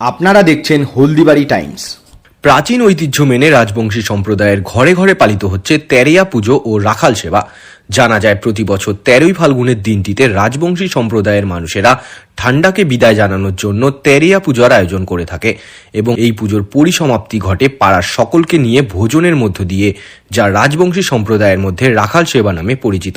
আপনারা দেখছেন হলদিবাড়ি টাইমস। প্রাচীন ঐতিহ্য মেনে রাজবংশী সম্প্রদায়ের ঘরে ঘরে পালিত হচ্ছে তেরিয়া পুজো ও রাখাল সেবা। জানা যায়, প্রতি বছর তেরোই ফাল্গুনের দিনটিতে রাজবংশী সম্প্রদায়ের মানুষেরা ঠান্ডাকে বিদায় জানানোর জন্য তেরিয়া পূজার আয়োজন করে থাকে এবং এই পুজোর পরিসমাপ্তি ঘটে পাড়ার সকলকে নিয়ে ভোজনের মধ্য দিয়ে, যা রাজবংশী সম্প্রদায়ের মধ্যে রাখাল সেবা নামে পরিচিত।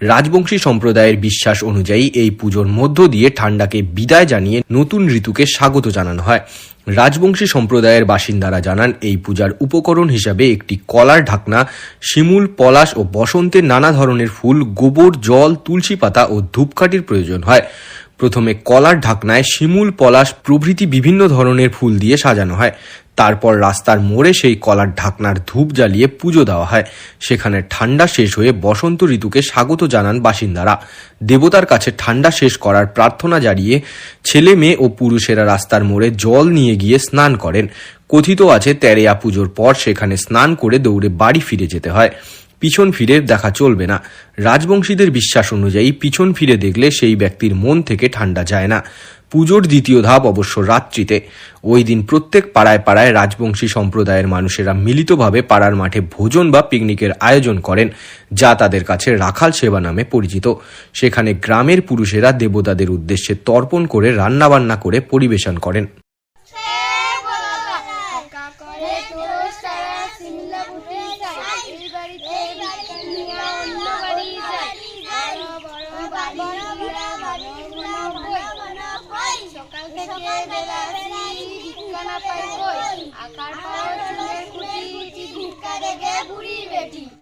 রাজবংশী সম্প্রদায়ের বিশ্বাস অনুযায়ী এই পুজোর মধ্য দিয়ে ঠান্ডাকে বিদায় জানিয়ে নতুন ঋতুকে স্বাগত জানানো হয়। রাজবংশী সম্প্রদায়ের বাসিন্দারা জানান, এই পূজার উপকরণ হিসাবে একটি কলার ঢাকনা, শিমুল, পলাশ ও বসন্তের নানা ধরনের ফুল, গোবর, জল, তুলসী পাতা ও ধূপকাঠির প্রয়োজন হয়। প্রথমে কলার ঢাকনায় শিমুল, পলাশ প্রভৃতি বিভিন্ন ধরনের ফুল দিয়ে সাজানো হয়। তারপর রাস্তার মোড়ে সেই কলার ঢাকনার ধূপ জ্বালিয়ে পুজো দেওয়া হয়। সেখানে ঠান্ডা শেষ হয়ে বসন্ত ঋতুকে স্বাগত জানান বাসিন্দারা। দেবতার কাছে ঠান্ডা শেষ করার প্রার্থনা জানিয়ে ছেলে, মেয়ে ও পুরুষেরা রাস্তার মোড়ে জল নিয়ে গিয়ে স্নান করেন। কথিত আছে, তেরেয়া পুজোর পর সেখানে স্নান করে দৌড়ে বাড়ি ফিরে যেতে হয়। পিছন ফিরে দেখা চলবে না। রাজবংশীদের বিশ্বাস অনুযায়ী পিছন ফিরে দেখলে সেই ব্যক্তির মন থেকে ঠান্ডা যায় না। পুজোর দ্বিতীয় ধাপ অবশ্য রাত্রিতে। ওই দিন প্রত্যেক পাড়ায় পাড়ায় রাজবংশী সম্প্রদায়ের মানুষেরা মিলিতভাবে পাড়ার মাঠে ভোজন বা পিকনিকের আয়োজন করেন, যা তাদের কাছে রাখাল সেবা নামে পরিচিত। সেখানে গ্রামের পুরুষেরা দেবতাদের উদ্দেশ্যে তর্পণ করে রান্নাবান্না করে পরিবেশন করেন। Thank you.